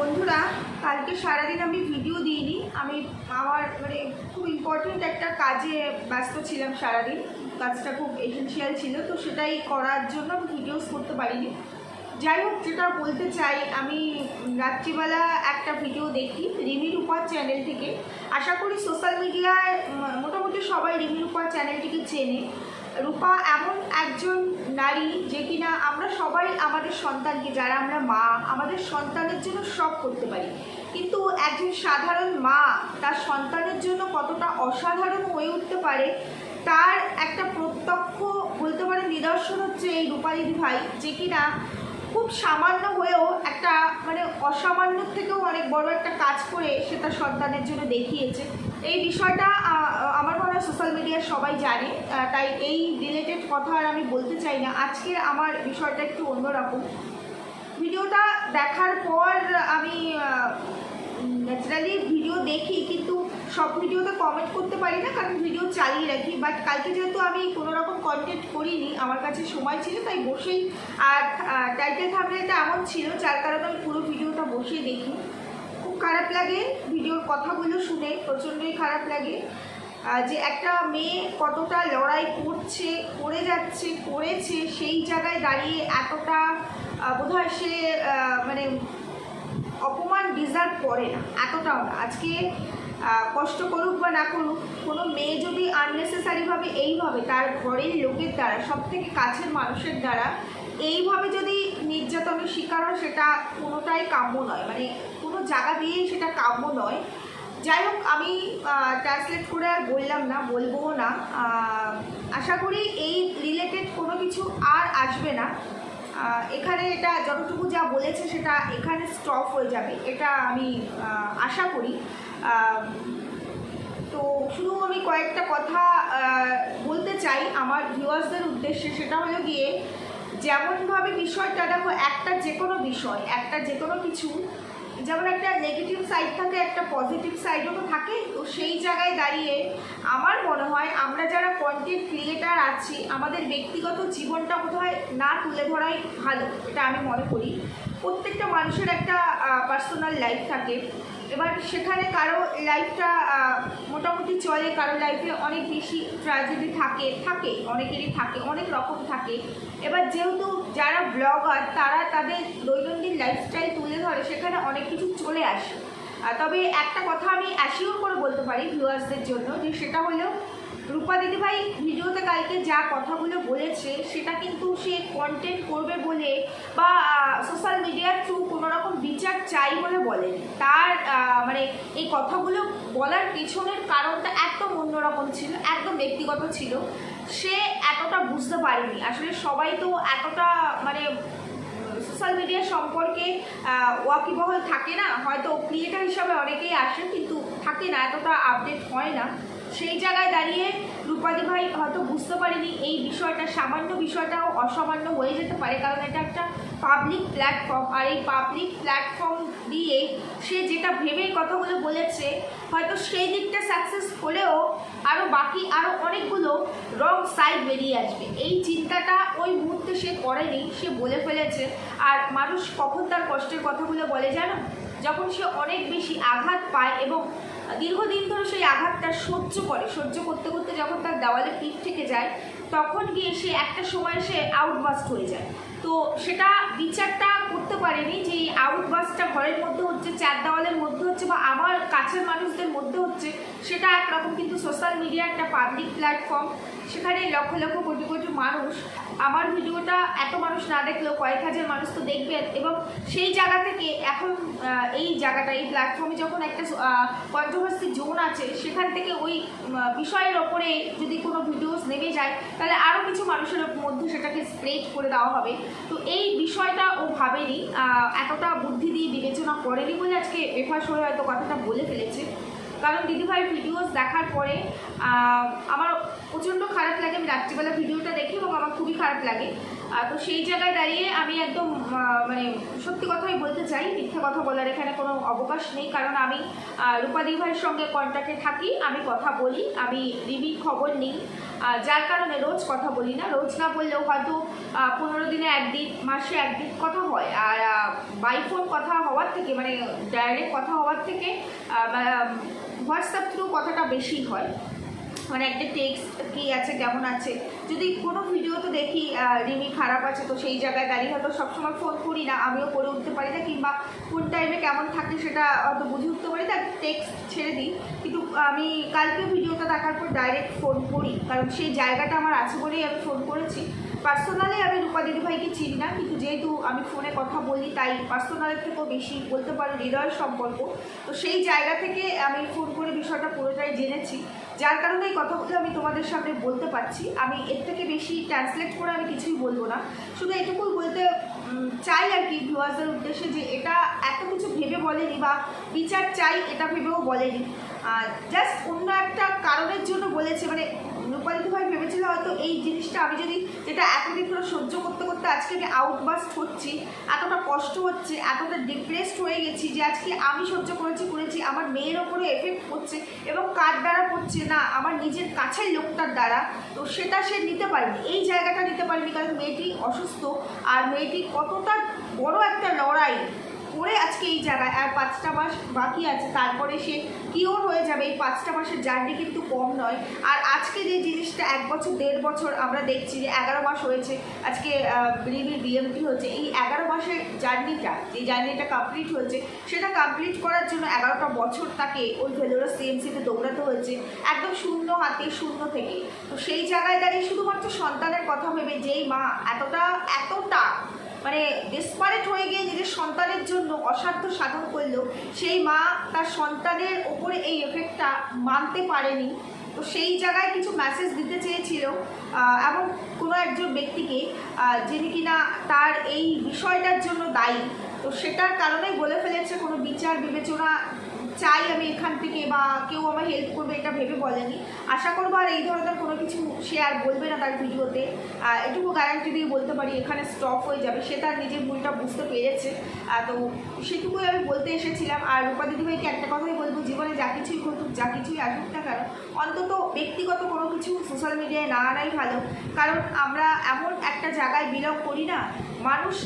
বন্ধুরা, কালকে সারাদিন আমি ভিডিও দিইনি। আমি আমার মানে খুব ইম্পর্টেন্ট একটা কাজে ব্যস্ত ছিলাম সারাদিন। কাজটা খুব এসেন্সিয়াল ছিল, তো সেটাই করার জন্য আমি ভিডিওস করতে পারিনি। যাই হোক, যেটা বলতে চাই, আমি রাত্রিবেলা একটা ভিডিও দেখি রিমি রূপার চ্যানেল থেকে। আশা করি সোশ্যাল মিডিয়ায় মোটামুটি সবাই রিমি রূপার চ্যানেলটিকে চেনে। রূপা এমন একজন নারী যে কিনা আমরা সবাই আমাদের সন্তানকে, যারা আমরা মা, আমাদের সন্তানের জন্য সব করতে পারি। কিন্তু একজন সাধারণ মা তার সন্তানের জন্য কতটা অসাধারণ হয়ে উঠতে পারে, তার একটা প্রত্যক্ষ বলতে পারে নিদর্শন হচ্ছে এই রূপালিদি ভাই, যে কিনা খুব সামান্য হয়েও একটা মানে অসামান্য থেকেও অনেক বড় একটা কাজ করে সে তার সন্তানের জন্য দেখিয়েছে। এই বিষয়টা আমার মনে হয় সোশ্যাল মিডিয়ায় সবাই জানে তাই এই রিলেটেড কথা আর আমি বলতে চাই না। আজকে আমার বিষয়টা একটু অন্যরকম। ভিডিওটা দেখার পর আমি ন্যাচারালি ভিডিও দেখি, কিন্তু সব ভিডিওতে কমেন্ট করতে পারি না, কারণ ভিডিও চালিয়ে রাখি। বাট কালকে যেহেতু আমি কোনো রকম কন্টেন্ট করিনি, আমার কাছে সময় ছিল, তাই বসেই। আর টাইটেল থামলেটা এমন ছিল, যার কারণে আমি পুরো ভিডিওটা বসেই দেখি। খারাপ লাগে, ভিডিওর কথাগুলো শুনে প্রচণ্ডই খারাপ লাগে। যে একটা মেয়ে কতটা লড়াই করছে, করে যাচ্ছে, করেছে, সেই জায়গায় দাঁড়িয়ে এতটা বোধহয় সে মানে অপমান ডিজার্ভ করে না, এতটাও না। আজকে কষ্ট করুক বা না করুক, কোনো মেয়ে যদি আননেসেসারিভাবে এইভাবে তার ঘরের লোকের দ্বারা সব থেকে কাছের মানুষের দ্বারা, এইভাবে যদি নির্যাতনের শিকার হয়, সেটা কোনোটাই কাম্য নয়। মানে জায়গা দিয়েই সেটা কাব্য নয়। যাই হোক, আমি ট্রান্সলেট করে আর বললাম না বলব না। আশা করি এই রিলেটেড কোনো কিছু আর আসবে না। এখানে এটা যতটুকু যা বলেছে সেটা এখানে স্টপ হয়ে যাবে, এটা আমি আশা করি। তো শুধু আমি কয়েকটা কথা বলতে চাই আমার ভিউয়ার্সদের উদ্দেশ্যে। সেটা হলো গিয়ে, যেমনভাবে বিষয়টা, দেখো, একটা যে কোনো বিষয়, একটা যে কোনো কিছু যেমন একটা নেগেটিভ সাইড থাকে, একটা পজিটিভ সাইডও তো থাকে তো সেই জায়গায় দাঁড়িয়ে আমার মনে হয় আমরা যারা কন্টেন্ট ক্রিয়েটার আছি, আমাদের ব্যক্তিগত জীবনটা বোধহয় না তুলে ধরাই ভালো, এটা আমি মনে করি। প্রত্যেকটা মানুষের একটা পার্সোনাল লাইফ থাকে। এবার সেখানে কারও লাইফটা মোটামুটি চলে, কারও লাইফে অনেক বেশি ট্র্যাজেডি থাকে থাকে, অনেকেরই থাকে, অনেক রকম থাকে। এবার যেহেতু যারা ব্লগার তারা তাদের দৈনন্দিন লাইফস্টাইল তুলে ধরে, সেখানে অনেক কিছু চলে আসে। তবে একটা কথা আমি অ্যাসিওর করে বলতে পারি ভিউয়ার্সদের জন্য যে সেটা হলো রূপা দিদিভাই ভিডিওতে কালকে যা কথাগুলো বলেছে, সেটা কিন্তু সে কন্টেন্ট করবে বলে বা সোশ্যাল মিডিয়ার থ্রু কোনো রকম বিচার চাই বলে বলেনি। তার মানে এই কথাগুলো বলার পেছনের কারণটা একদম অন্যরকম ছিল, একদম ব্যক্তিগত ছিল। সে এতটা বুঝতে পারেনি। আসলে সবাই তো এতটা মানে সোশ্যাল মিডিয়া সম্পর্কে ওয়াকিবহল থাকে না। হয়তো ক্রিয়েটার হিসাবে অনেকেই আসে কিন্তু থাকে না, এতটা আপডেট হয় না। সেই জায়গায় দাঁড়িয়ে রূপালী ভাই হয়তো বুঝতে পারেনি এই বিষয়টা, সামান্য বিষয়টাও অসামান্য হয়ে যেতে পারে কারণ এটা একটা পাবলিক প্ল্যাটফর্ম আর এই পাবলিক প্ল্যাটফর্ম দিয়ে সে যেটা ভেবে কথাগুলো বলেছে, হয়তো সেই দিকটা সাকসেস হলেও আরও বাকি আরও অনেকগুলো রং সাইড বেরিয়ে আসবে। এই চিন্তাটা ওই মুহূর্তে সে করেনি, সে বলে ফেলেছে। আর মানুষ কখন তার কষ্টের কথাগুলো বলে জানো? যখন সে অনেক বেশি আঘাত পায় এবং দীর্ঘদিন ধরে সেই আঘাতটা সহ্য করে, সহ্য করতে করতে যখন তার দেওয়ালে পিঠ থেকে যায়, তখন গিয়ে সে একটা সময় সে আউটবাস্ট হয়ে যায়। তো সেটা বিচারটা করতে পারেনি, যে এই আউটবাসটা ঘরের মধ্যে হচ্ছে, চার দেওয়ালের মধ্যে হচ্ছে বা আমার কাছের মানুষদের মধ্যে হচ্ছে, সেটা একরকম কিন্তু সোশ্যাল মিডিয়া একটা পাবলিক প্ল্যাটফর্ম সেখানে লক্ষ লক্ষ কোটি কোটি মানুষ, আমার ভিডিওটা এত মানুষ না দেখলেও কয়েক হাজার মানুষ তো দেখবেন। এবং সেই জায়গা থেকে এখন এই জায়গাটা, এই প্ল্যাটফর্মে যখন একটা কন্ট্রোভার্সি জোন আছে, সেখান থেকে ওই বিষয়ের ওপরে যদি কোনো ভিডিওস নেমে যায়, তাহলে আরও কিছু মানুষের মধ্যে সেটাকে স্প্রেড করে দেওয়া হবে। তো এই বিষয়টা ও ভাবেনি আহ, এতটা বুদ্ধি দিয়ে বিবেচনা করেনি বলে আজকে বেফাস হয়ে হয়তো কথাটা বলে ফেলেছে। কারণ দিদিভাই ভিডিওস দেখার পরে আমার প্রচণ্ড খারাপ লাগে। আমি রাত্রিবেলা ভিডিওটা দেখি এবং আমার খুবই খারাপ লাগে। তো সেই জায়গায় দাঁড়িয়ে আমি একদম মানে সত্যি কথাই বলতে চাই মিথ্যা কথা বলার এখানে কোনো অবকাশ নেই। কারণ আমি আহ, রূপা দিদিভাইয়ের সঙ্গে কন্ট্যাক্টে থাকি আমি কথা বলি আমি রিমির খবর নিই। যার কারণে রোজ কথা বলি না। রোজ না বললেও হয়তো পনেরো দিনে একদিন মাসে একদিন কথা হয়। আর বাই ফোন কথা হওয়ার থেকে মানে ডাইরেক্ট কথা হওয়ার থেকে হোয়াটসঅ্যাপ থ্রু কথাটা বেশি হয়। মানে একটা টেক্সট কী আছে, কেমন আছে? যদি কোনো ভিডিও তো দেখি রিমি খারাপ আছে, তো সেই জায়গায় দাঁড়িয়ে হয়তো সবসময় ফোন করি না, আমিও করে উঠতে পারি না, কিংবা কোন টাইমে কেমন থাকে সেটা হয়তো বুঝে উঠতে পারি না টেক্সট ছেড়ে দিই। কিন্তু আমি কালকে ভিডিওটা দেখার পর ডাইরেক্ট ফোন করি, কারণ সেই জায়গাটা আমার আছে বলেই আমি ফোন করেছি। পার্সোনালি আমি রূপা দিদিভাইকে চিনি না, কিন্তু যেহেতু আমি ফোনে কথা বলি, তাই পার্সোনালের থেকেও বেশি বলতে পারো হৃদয়ের সম্পর্ক। তো সেই জায়গা থেকে আমি ফোন করে বিষয়টা পুরোটাই জেনেছি। যার কারণে এই কথাগুলো আমি তোমাদের সামনে বলতে পারছি। আমি এর থেকে বেশি ট্রান্সলেট করে আমি কিছুই বলব না। শুধু এটুকুই বলতে চাই আর কি ভিউয়ার্সদের উদ্দেশ্যে যে এটা এত কিছু ভেবে বলেনি বা বিচার চাই, এটা ভেবেও বলেনি। জাস্ট অন্য একটা কারণের জন্য বলেছে মানে রূপালিত ভাই ভেবেছিল হয়তো এই জিনিসটা আমি যদি যেটা এতদিন ধরে সহ্য করতে করতে আজকে আমি আউটবাস্ট হচ্ছি এতটা কষ্ট হচ্ছে, এতটা ডিপ্রেসড হয়ে গেছি যে আজকে আমি সহ্য করেছি করেছি, আমার মেয়ের ওপরে এফেক্ট পড়ছে এবং কার দ্বারা পড়ছে না, আমার নিজের কাছের লোকটার দ্বারা, তো সেটা সে নিতে পারেনি। এই জায়গাটা নিতে পারেনি কারণ মেয়েটি অসুস্থ আর মেয়েটি কতটা বড় একটা লড়াই করে আজকে এই জায়গায়, আর পাঁচটা মাস বাকি আছে, তারপরে সে কিওর হয়ে যাবে। এই পাঁচটা মাসের জার্নি কিন্তু কম নয়। আর আজকে যে জিনিসটা, এক বছর, দেড় বছর আমরা দেখছি যে এগারো মাস হয়েছে, আজকে রিমির বিএমপি হচ্ছে। এই এগারো মাসের জার্নিটা যে জার্নিটা কমপ্লিট হয়েছে, সেটা কমপ্লিট করার জন্য এগারোটা বছর তাকে ওই ভেলোরা সিএমসিতে দৌড়াতে হয়েছে, একদম শূন্য হাতে, শূন্য থেকে। তো সেই জায়গায় দাঁড়িয়ে শুধুমাত্র সন্তানের কথা ভেবে যেই মা এতটা এতটা মানে ডেসপারেট হয়ে গিয়ে নিজের সন্তানের জন্য অসাধ্য সাধন করল, সেই মা তার সন্তানের ওপরে এই এফেক্টটা মানতে পারেনি। তো সেই জায়গায় কিছু মেসেজ দিতে চেয়েছিল এবং কোনো একজন ব্যক্তিকে যিনি কিনা তার এই বিষয়টার জন্য দায়ী। তো সেটার কারণেই বলে ফেলেছে কোনো বিচার বিবেচনা চাই আমি এখান থেকে বা কেউ আমার হেল্প করবে এটা ভেবে বলেনি। আশা করব আর এই ধরনের কোনো কিছু সে আর বলবে না তার ভিডিওতে। এটুকু গ্যারান্টি দিয়ে বলতে পারি, এখানে স্টপ হয়ে যাবে। সে তার নিজের ভুলটা বুঝতে পেরেছে। তো সেটুকুই আমি বলতে এসেছিলাম। আর রূপা দিদিভাইকে একটা কথাই বলব, জীবনে যা কিছুই ঘটুক, যা কিছুই আসুক না কেন, অন্তত ব্যক্তিগত কোনো কিছু সোশ্যাল মিডিয়ায় না আনাই ভালো। কারণ আমরা এমন একটা জায়গায় বিলং করি না, মানুষ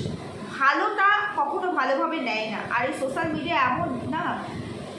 ভালোটা কখনো ভালোভাবে নেয় না। আর এই সোশ্যাল মিডিয়া এমন না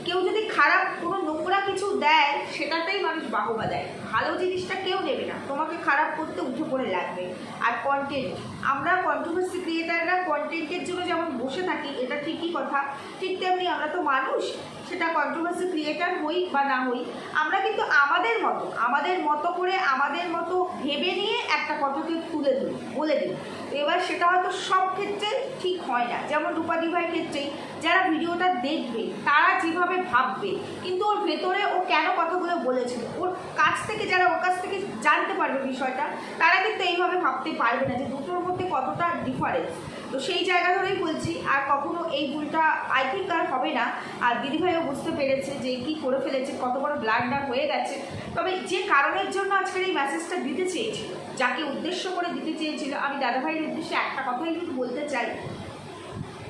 কেউ যদি খারাপ কোনো নোংরা কিছু দেয়, সেটাতেই মানুষ বাহবা দেয়। ভালো জিনিসটা কেউ নেবে না। তোমাকে খারাপ করতে উঠে পড়ে লাগবে। আর কন্টেন্ট আমরা কন্ট্রোভার্সি ক্রিয়েটাররা কন্টেন্টের জন্য যেমন বসে থাকি, এটা ঠিকই কথা। ঠিক তেমনি আমরা তো মানুষ সেটা কন্ট্রোভার্সি ক্রিয়েটার হই বা না হই, আমরা কিন্তু আমাদের মতো আমাদের মতো করে, আমাদের মতো ভেবে নিয়ে একটা কথাকে তুলে দিই বলে দিই। এবার সেটা হয়তো সব ক্ষেত্রে ঠিক হয় না। যেমন রূপাদি ভাইয়ের ক্ষেত্রেই, যারা ভিডিওটা দেখবে, তারা যেভাবে ভাববে, কিন্তু ওর ভেতরে ও কেন কথাগুলো বলেছিল? ওর কাছ থেকে যারা, ওর কাছ থেকে জানতে পারবে বিষয়টা, তারা কিন্তু এইভাবে ভাবতে পারবে না যে দুটোর মধ্যে কতটা ডিফারেন্স তো সেই জায়গা ধরেই বলছি, আর কখনো এই ভুলটা আই থিঙ্ক আর হবে না। আর দিদিভাইও বুঝতে পেরেছে যে কি করে ফেলেছে, কত বড় ব্লান্ডার হয়ে গেছে। তবে যে কারণের জন্য আজকের এই মেসেজটা দিতে চেয়েছিল, যাকে উদ্দেশ্য করে দিতে চেয়েছিল, আমি দাদাভাইয়ের উদ্দেশ্যে একটা কথাই কিন্তু বলতে চাই।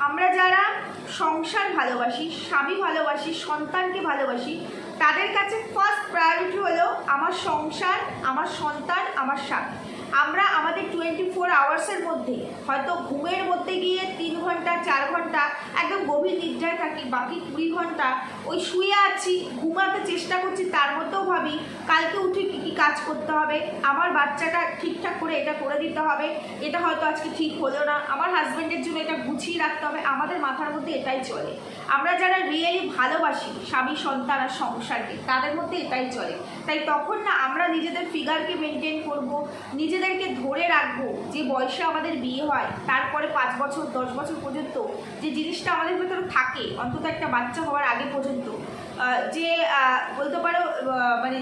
আমরা যারা সংসার ভালোবাসি, স্বামী ভালোবাসি, সন্তানকে ভালোবাসি, তাদের কাছে ফার্স্ট প্রায়োরিটি হলো আমার সংসার, আমার সন্তান, আমার স্বামী। আমরা আমাদের টোয়েন্টি ফোর আওয়ার্সের মধ্যে, হয়তো ঘুমের মধ্যে গিয়ে তিন ঘণ্টা, চার ঘণ্টা, একদম গভীর নিদ্রায় থাকি, বাকি কুড়ি ঘণ্টা ওই শুয়ে আছি, ঘুমাতে চেষ্টা করছি, তার মধ্যেও ভাবি, কালকে উঠে কী কী কাজ করতে হবে, আমার বাচ্চাটা ঠিকঠাক করে এটা করে দিতে হবে, এটা হয়তো আজকে ঠিক হলো না, আমার হাজব্যান্ডের জন্য এটা গুছিয়ে রাখতে হবে, আমাদের মাথার মধ্যে এটাই চলে। আমরা যারা রিয়েলি ভালোবাসি, স্বামী, সন্তান আর সংসারকে, তাদের মধ্যে এটাই চলে। তাই তখন না আমরা নিজেদের ফিগারকে মেনটেন করব, নিজেদেরকে ধরে রাখব যে বয়সে আমাদের বিয়ে হয়, তারপরে পাঁচ বছর, দশ বছর পর্যন্ত যে জিনিসটা আমাদের ভেতরে থাকে, অন্তত একটা বাচ্চা হওয়ার আগে পর্যন্ত যে বলতে পারো মানে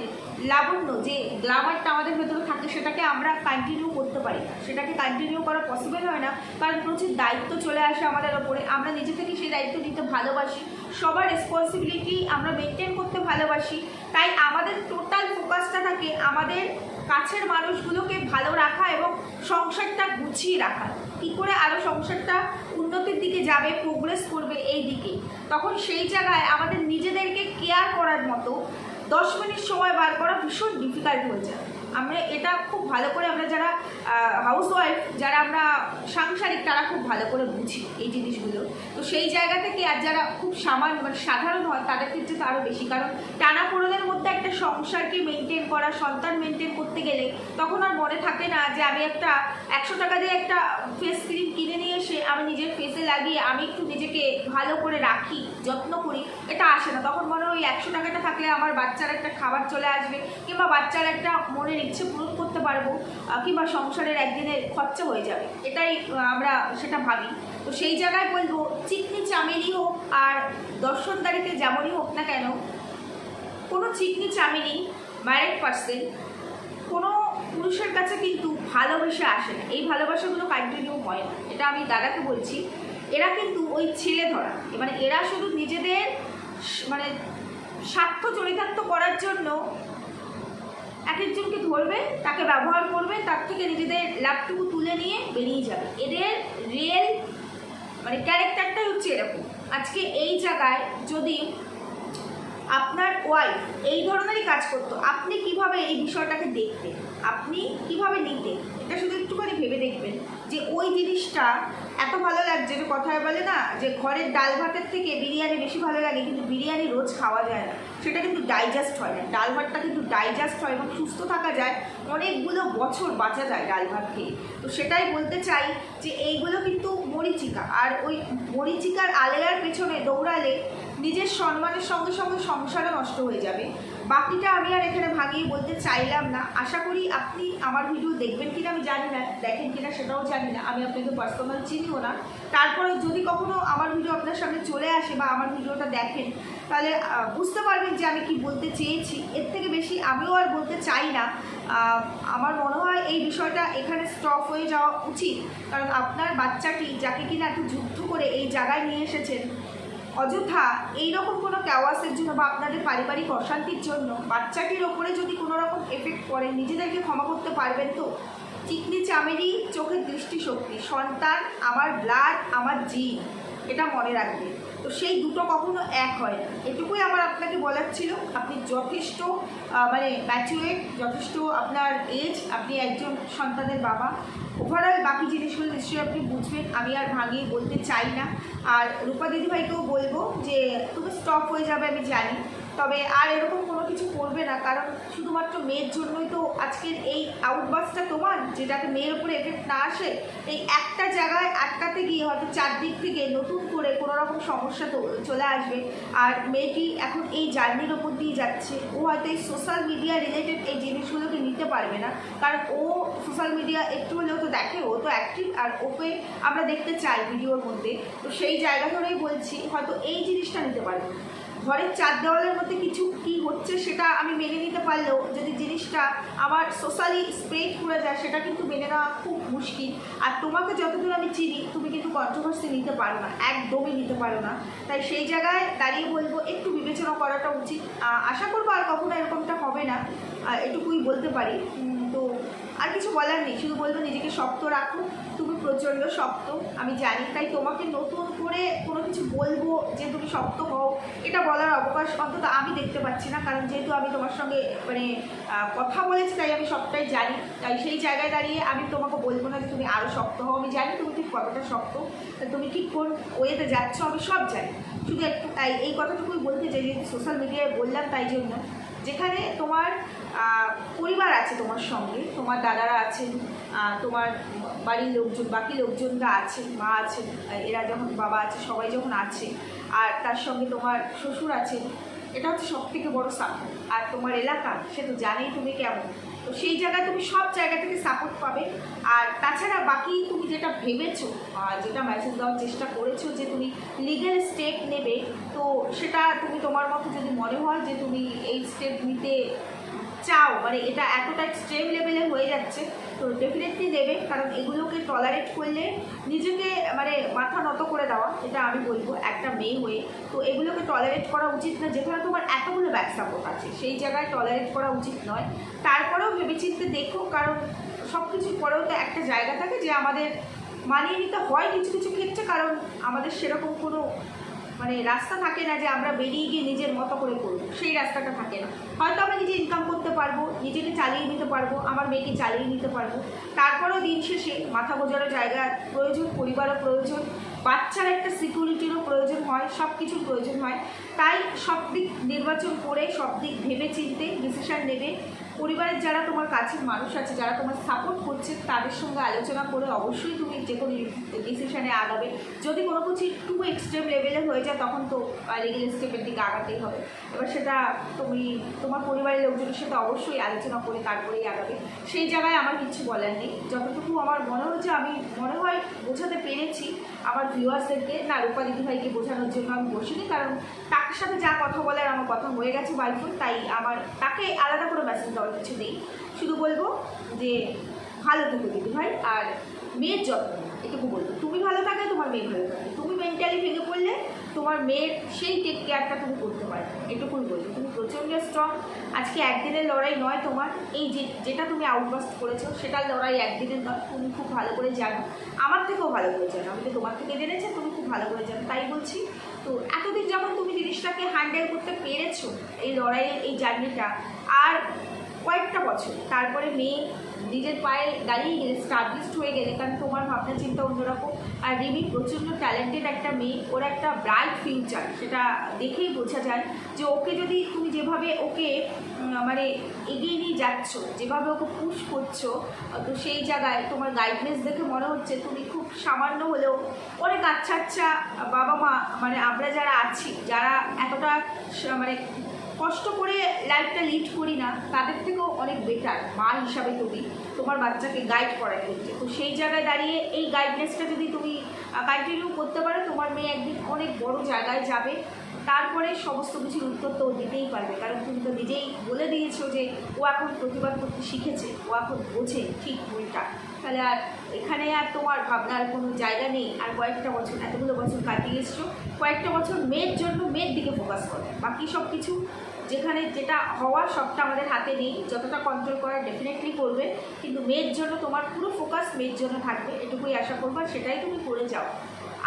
লাবণ্য, যে গ্লামারটা আমাদের ভেতরে থাকে, সেটাকে আমরা কন্টিনিউ করতে পারি না। সেটাকে কন্টিনিউ করা পসিবল হয় না, কারণ প্রচুর দায়িত্ব চলে আসে আমাদের ওপরে। আমরা নিজে থেকে সেই দায়িত্ব নিতে ভালোবাসি। সবার রেসপন্সিবিলিটি আমরা মেনটেন করতে ভালোবাসি। তাই আমাদের টোটাল ফোকাসটা থাকে আমাদের কাছের মানুষগুলোকে ভালো রাখা এবং সংসারটা গুছিয়ে রাখা। কী করে আরও সংসারটা উন্নতির দিকে যাবে প্রোগ্রেস করবে এই দিকে। তখন সেই জায়গায় আমাদের নিজেদেরকে কেয়ার করার মতো দশ মিনিট সময় বার করা ভীষণ ডিফিকাল্ট হয়ে যায়। আমরা এটা খুব ভালো করে আমরা যারা হাউস ওয়াইফ যারা আমরা সাংসারিক, তারা খুব ভালো করে বুঝি এই জিনিসগুলো। তো সেই জায়গা থেকে আর যারা খুব সামান্য মানে সাধারণ হয়, তাদের ক্ষেত্রে তো আরও বেশি। কারণ টানা টানাপোড়নের মধ্যে একটা সংসারকে মেনটেন করা, সন্তান মেনটেন করতে গেলে তখন আর মনে থাকে না যে আমি একটা একশো টাকা দিয়ে একটা ফেস ক্রিম কিনে নিয়ে এসে আমি নিজের ফেসে লাগিয়ে আমি একটু নিজেকে ভালো করে রাখি। যত্ন করি, এটা আসে না। তখন মনে হয় ওই একশো টাকাটা থাকলে আমার বাচ্চার একটা খাবার চলে আসবে, কিংবা বাচ্চার একটা মনের ইচ্ছে পূরণ করতে পারব কিংবা সংসারের একদিনের খরচা হয়ে যাবে। এটাই আমরা সেটা ভাবি। তো সেই জায়গায় বলব, চিকনি চামেলি হোক আর দর্শনদারিতে যেমনই হোক না কেন, কোনো চিকনি চামেলি ম্যারেড পার্সন কোনো পুরুষের কাছে কিন্তু ভালোবাসা আসে না। এই ভালোবাসাগুলো কন্টিনিউ হয় না। এটা আমি দাদাকে বলছি। এরা কিন্তু ওই ছেলে ধরা। মানে এরা শুধু নিজেদের মানে স্বার্থ চরিতার্থ করার জন্য এক একজনকে ধরবে, তাকে ব্যবহার করবে, তার থেকে নিজেদের লাভটুকু তুলে নিয়ে বেরিয়ে যাবে। এদের রিয়েল মানে ক্যারেক্টারটাই হচ্ছে এরকম। আজকে এই জায়গায় যদি ওয়াইফ এই ধরনেরই কাজ করতো। আপনি কীভাবে এই বিষয়টাকে দেখতেন? আপনি কীভাবে নিতেন এটা শুধু একটুখানি ভেবে দেখবেন যে ওই জিনিসটা এত ভালো লাগছে যে কথায় বলে না, যে ঘরের ডাল ভাতের থেকে বিরিয়ানি বেশি ভালো লাগে, কিন্তু বিরিয়ানি রোজ খাওয়া যায় না। সেটা কিন্তু ডাইজেস্ট হয় না। ডাল ভাতটা কিন্তু ডাইজেস্ট হয় এবং সুস্থ থাকা যায়। অনেকগুলো বছর বাঁচা যায় ডাল ভাত খেয়ে। তো সেটাই বলতে চাই যে এইগুলো কিন্তু মরিচিকা। আর ওই মরিচিকার আলেয়ার পেছনে দৌড়ালে নিজের সম্মানের সঙ্গে সঙ্গে সংসারও নষ্ট হয়ে যাবে। বাকিটা আমি আর এখানে ভাঙিয়ে বলতে চাইলাম না। আশা করি আপনি আমার ভিডিও দেখবেন কিনা আমি জানি না, দেখেন কিনা সেটাও জানি না। আমি আপনাকে পার্সোনাল চিনিও না। তারপরে যদি কখনও আমার ভিডিও আপনার সামনে চলে আসে বা আমার ভিডিওটা দেখেন, তাহলে বুঝতে পারবেন যে আমি কি বলতে চেয়েছি। এর থেকে বেশি আমিও আর বলতে চাই না। আমার মনে হয় এই বিষয়টা এখানে স্টপ হয়ে যাওয়া উচিত। কারণ আপনার বাচ্চাটি যাকে কিনা এত যুদ্ধ করে এই জায়গায় নিয়ে এসেছেন অযথা এইরকম কোনো ক্যাওয়াসের জন্য বা আপনাদের পারিবারিক অশান্তির জন্য বাচ্চাটির ওপরে যদি কোনো রকম এফেক্ট পড়ে, নিজেদেরকে ক্ষমা করতে পারবেন তো? চিকনি চামেরি চোখের দৃষ্টিশক্তি। সন্তান, আমার ব্লাড আমার জিন এটা মনে রাখবে। তো সেই দুটো কখনো এক হয় না। এটুকুই আমার আপনাকে বলার ছিল। আপনি যথেষ্ট মানে ম্যাচুরেট যথেষ্ট আপনার এজ আপনি একজন সন্তানের বাবা। ওভারঅল বাকি জিনিসগুলো নিশ্চয়ই আপনি বুঝবেন। আমি আর ভাঙিয়ে বলতে চাই না। আর রূপা দিদিভাইকেও বলব যে তুমি স্টপ হয়ে যাবে আমি জানি। তবে আর এরকম কোনো কিছু করবে না, কারণ শুধুমাত্র মেয়ের জন্যই তো আজকের এই আউটবাসটা তোমার যেটাকে মেয়ের উপরে এফেক্ট না আসে, এই একটা জায়গায় আটকাতে গিয়ে হয়তো চারদিক থেকে নতুন করে কোনো রকম সমস্যা তো চলে আসবে। আর মেয়েটি এখন এই জার্নির ওপর দিয়ে যাচ্ছে? ও হয়তো এই সোশ্যাল মিডিয়া রিলেটেড এই জিনিসগুলোকে নিতে পারবে না, কারণ ও সোশ্যাল মিডিয়া একটু হলেও তো দেখে, ও তো অ্যাক্টিভ আর ওকে আমরা দেখতে চাই ভিডিওর মধ্যে। তো সেই জায়গা ধরেই বলছি, হয়তো এই জিনিসটা নিতে পারবে না। ঘরের চার দেওয়ালের মধ্যে কিছু কি হচ্ছে সেটা আমি মেনে নিতে পারলেও যদি জিনিসটা আমার সোশ্যালি স্প্রেড করে যায় সেটা কিন্তু মেনে নেওয়া খুব মুশকিল। আর তোমাকে যতদূর আমি চিনি, তুমি কিন্তু কন্ট্রোভার্সি নিতে পারো না, একদমই নিতে পারো না। তাই সেই জায়গায় দাঁড়িয়ে বলব, একটু বিবেচনা করাটা উচিত। আশা করব আর কখনো এরকমটা হবে না। এটুকুই বলতে পারি। তো আর কিছু বলার নেই, শুধু বলব নিজেকে শক্ত রাখো। তুমি প্রচণ্ড শক্ত, আমি জানি। তাই তোমাকে নতুন করে কোনো কিছু বলব, যে তুমি শক্ত হও, এটা বলার অবকাশ অন্তত আমি দেখতে পাচ্ছি না। কারণ যেহেতু আমি তোমার সঙ্গে মানে কথা বলেছি, তাই আমি সবটাই জানি। তাই সেই জায়গায় দাঁড়িয়ে আমি তোমাকে বলব না যে তুমি আরও শক্ত হও। আমি জানি তুমি ঠিক কতটা শক্ত তুমি ঠিক কোন ওয়েতে যাচ্ছ, আমি সব জানি। শুধু একটু, তাই এই কথাটুকুই বলতে চাই যেহেতু সোশ্যাল মিডিয়ায় বললাম, তাই জন্য। যেখানে তোমার পরিবার আছে তোমার সঙ্গে, তোমার দাদারা আছেন তোমার বাড়ির লোকজন, বাকি লোকজনরা আছেন, মা আছেন, এরা যখন, বাবা আছে, সবাই যখন আছে, আর তার সঙ্গে তোমার শ্বশুর আছেন এটা হচ্ছে সব থেকে বড় সাপোর্ট। আর তোমার এলাকা, সে তো জানেই তুমি কেমন। তো সেই জায়গায় তুমি সব জায়গা থেকে সাপোর্ট পাবে। আর তাছাড়া বাকি তুমি যেটা ভেবেছো যেটা মেসেজ দেওয়ার চেষ্টা করেছ যে তুমি লিগেল স্টেপ নেবে, তো সেটা তুমি তোমার মতো যদি মনে হয় যে তুমি এই স্টেপ নিতে চাও মানে এটা এতটা এক্সট্রিম লেভেলে হয়ে যাচ্ছে, তো ডেফিনেটলি দেবে, কারণ এগুলোকে টলারেট করলে নিজেকে মানে মাথা নত করে দেওয়া, এটা আমি বলব একটা মেয়ে হয়ে তো এগুলোকে টলারেট করা উচিত না, যেখানে তোমার এতগুলো ব্যাক সাপোর্ট আছে, সেই জায়গায় টলারেট করা উচিত নয়। তারপরেও ভেবেচিন্তে দেখো, কারণ সব কিছুর পরেও তো একটা জায়গা থাকে যে আমাদের মানিয়ে নিতে হয় কিছু কিছু ক্ষেত্রে, কারণ আমাদের সেরকম কোনো মানে রাস্তা থাকে না যে আমরা বেরিয়ে গিয়ে নিজের মতো করে করব, সেই রাস্তাটা থাকে না। হয়তো আমরা নিজে ইনকাম করতে পারব, নিজেকে চালিয়ে নিতে পারব, আমার মেয়েকে চালিয়ে নিতে পারব। তারপরেও দিন শেষে মাথা গোজারও জায়গা প্রয়োজন, পরিবারও প্রয়োজন, বাচ্চার একটা সিকিউরিটিরও প্রয়োজন হয় সব কিছুর প্রয়োজন হয়। তাই সব দিক নির্বাচন করে সব দিক ভেবে চিনতে ডিসিশন নেবে। পরিবারের যারা তোমার কাছের মানুষ আছে, যারা তোমার সাপোর্ট করছে, তাদের সঙ্গে আলোচনা করে অবশ্যই তুমি যে কোনো ডিসিশানে আগাবে। যদি কোনো কিছু একটু এক্সট্রিম লেভেলে হয়ে যায়, তখন তো লিগেল স্টেপের দিকে আগাতেই হবে। এবার সেটা তুমি, তোমার পরিবারের লোকজনের সাথে অবশ্যই আলোচনা করে তারপরেই আগাবে। সেই জায়গায় আমার কিছু বলার নেই। যতটুকু আমার মনে হচ্ছে, আমি মনে হয় বোঝাতে পেরেছি আমার ভিউয়ার্সদেরকে না, রূপা দিদিভাইকে বোঝানোর জন্য আমি বসিনি, কারণ তার সাথে যা কথা বলার, আমার কথা হয়ে গেছে বাইফোন তাই আমার, তাকে আলাদা করে মেসেজ দেওয়ার কিছু নেই। শুধু বলব যে ভালো থেকো দিদিভাই আর মেয়ের যত্ন এটুকু বলব। তুমি ভালো থাকে তোমার মেয়ে ভালো থাকে তুমি মেন্টালি ভেঙে পড়লে তোমার মেয়ের সেই টেক কেয়ারটা তুমি করতে পারবে। এটুকুই বলব। তুমি প্রচণ্ড স্ট্রং আজকে একদিনের লড়াই নয় তোমার। এই যে যেটা তুমি আউটবাস্ট করেছ, সেটার লড়াই একদিনের নয়। তুমি খুব ভালো করে জানো। আমার থেকেও ভালো করে জানো। আমি তো তোমার থেকে জেনেছি, তুমি খুব ভালো করে জানো। তাই বলছি, তো এতদিন যখন তুমি জিনিসটাকে হ্যান্ডেল করতে পেরেছ, এই লড়াইয়ের, এই জার্নিটা আর কয়েকটা বছর। তারপরে মেয়ে নিজের পায়ে দাঁড়িয়ে গেলে স্টাবলিশড হয়ে গেলে, কারণ তোমার ভাবনা চিন্তা অন্যরকম। আর রিমি প্রচণ্ড ট্যালেন্টেড একটা মেয়ে, ওর একটা ব্রাইট ফিউচার সেটা দেখেই বোঝা যায় যে ওকে যদি তুমি যেভাবে ওকে মানে এগিয়ে নিয়ে যাচ্ছ, যেভাবে ওকে পুশ করছ তো সেই জায়গায় তোমার গাইডনেস দেখে মনে হচ্ছে তুমি খুব সামান্য হলেও অনেক আচ্ছা আচ্ছা বাবা মা মানে আমরা যারা আছি, যারা এতটা মানে কষ্ট করে লাইফটা লিড করি না, তাদের থেকেও অনেক বেটার মা হিসাবে তুমি, তোমার বাচ্চাকে গাইড করার ক্ষেত্রে। তো সেই জায়গায় দাঁড়িয়ে এই গাইডনেসটা যদি তুমি কন্টিনিউ করতে পারো, তোমার মেয়ে একদিন অনেক বড় জায়গায় যাবে। তারপরে সমস্ত কিছুর উত্তর তো দিতেই পারবে, কারণ তুমি তো নিজেই বলে দিয়েছ যে ও এখন প্রতিবাদ করতে শিখেছে, ও এখন বোঝে ঠিক ভুলটা। তাহলে আর এখানে আর তোমার ভাবনার কোনো জায়গা নেই। আর কয়েকটা বছর, এতগুলো বছর কাটিয়ে এসছো, কয়েকটা বছর মেয়ের জন্য মেয়ের দিকে ফোকাস করো। বাকি সব কিছু যেখানে যেটা হওয়া সবটা আমাদের হাতে নেই, যতটা কন্ট্রোল করা ডেফিনেটলি করবে, কিন্তু মেয়ের জন্য তোমার পুরো ফোকাস মেয়ের জন্য থাকবে, এটুকুই আশা করব সেটাই তুমি করে যাও।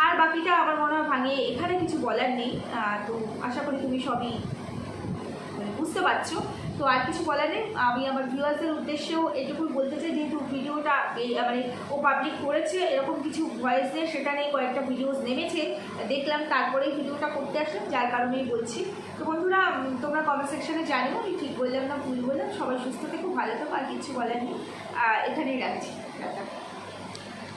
আর বাকিটা আমার মনে হয় ভাঙিয়ে এখানে কিছু বলার নেই। তো আশা করি তুমি সবই মানে বুঝতে পারছ। তো আর কিছু বলার নেই। আমি আমার ভিউয়ার্সের উদ্দেশ্যেও এটুকুই বলতে চাই, যেহেতু ভিডিওটা মানে ও পাবলিক করেছে, এরকম কিছু ভয়েস দিয়ে সেটা নিয়ে কয়েকটা ভিডিওস নেমেছে, দেখলাম, তারপরেই ভিডিওটা করতে আসলাম, যার কারণেই বলছি। তো বন্ধুরা তোমরা কমেন্ট সেকশনে জানিও, আমি ঠিক বললাম না ভুল বললাম, সবাই সুস্থ থেকো, ভালো থেকো, আর কিছু বলার নেই। এখানেই রাখছি। টাটা।